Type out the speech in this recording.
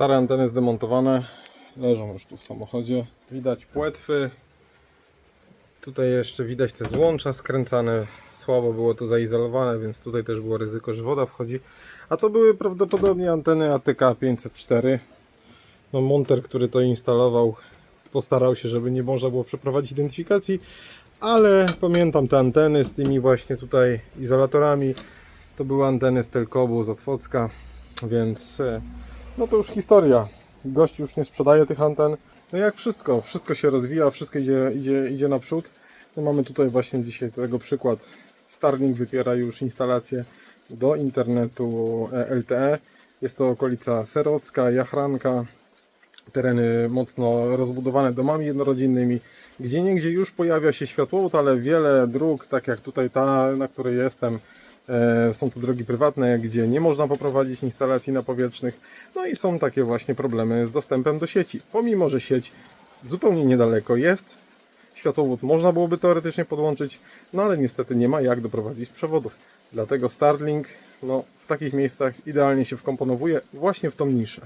Stare anteny zdemontowane, leżą już tu w samochodzie. Widać płetwy. Tutaj jeszcze widać te złącza skręcane. Słabo było to zaizolowane, więc tutaj też było ryzyko, że woda wchodzi. A to były prawdopodobnie anteny ATK 504. No, monter, który to instalował, postarał się, żeby nie można było przeprowadzić identyfikacji, ale pamiętam te anteny z tymi właśnie tutaj izolatorami. To były anteny z Telkobu, z Otwocka, więc e, no to już historia. Gość już nie sprzedaje tych anten. No jak wszystko, wszystko się rozwija, wszystko idzie, idzie, idzie naprzód. No mamy tutaj właśnie dzisiaj tego przykład. Starlink wypiera już instalację do internetu LTE. Jest to okolica Serocka, Jachranka, tereny mocno rozbudowane domami jednorodzinnymi. Gdzie niegdzie już pojawia się światłowód, ale wiele dróg, tak jak tutaj ta, na której jestem, są to drogi prywatne, gdzie nie można poprowadzić instalacji napowietrznych. No i są takie właśnie problemy z dostępem do sieci. Pomimo, że sieć zupełnie niedaleko jest, światłowód można byłoby teoretycznie podłączyć, no ale niestety nie ma jak doprowadzić przewodów. Dlatego Starlink no, w takich miejscach idealnie się wkomponowuje właśnie w tą niszę.